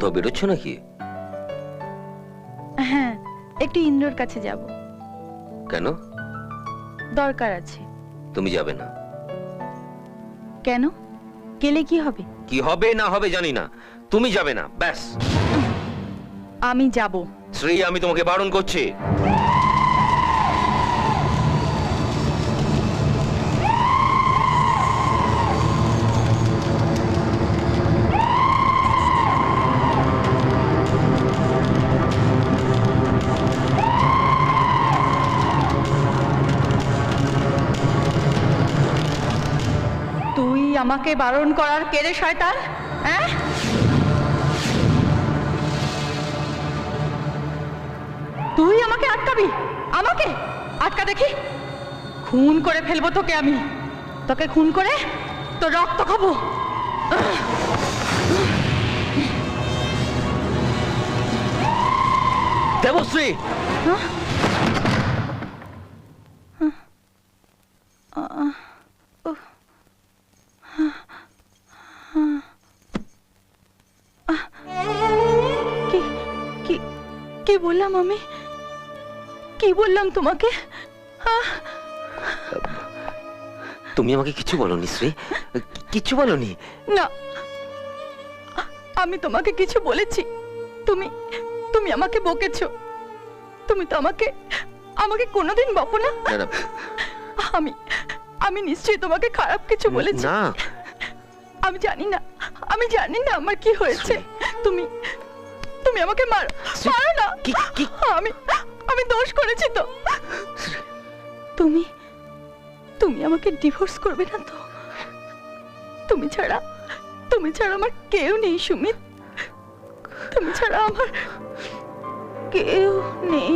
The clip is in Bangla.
কোথাও বেরোচ্ছ নাকি? হ্যাঁ একটু ইন্দ্রর কাছে যাব। কেন? দরকার আছে। তুমি যাবে না। কেন? গেলে কি হবে? কি হবে না হবে জানি না। তুমি যাবে না ব্যাস। আমি যাব। শ্রী আমি তোমাকে বারণ করছি। আমাকে বারণ করার কেড়ে শয়তান? হ্যাঁ? তুই আমাকে আটকাবি? আমাকে? আটকা দেখি। খুন করে ফেলব তোকে আমি। তোকে খুন করে তোর রক্ত খাব। দেবশ্রী! কি কি বললাম আমি? কি বললাম তোমাকে? তুমি আমাকে কিছু বলনি শ্রী। কিছু বলনি। না। আমি তোমাকে কিছু বলেছি। তুমি তুমি আমাকে বকেছো। তুমি তো আমাকে আমাকে কোনোদিন বকো না, আমি আমি নিশ্চয়ই তোমাকে খারাপ কিছু বলেছি। না আমি জানি না আমি জানি না আমার কি হয়েছে। তুমি তুমি আমাকে মারো মারো না। আমি আমি দোষ করেছি তো। তুমি তুমি আমাকে ডিভোর্স করবে না তো? তুমি ছাড়া তুমি ছাড়া আমার কেউ নেই সুমিত। তুমি ছাড়া আমার কেউ নেই।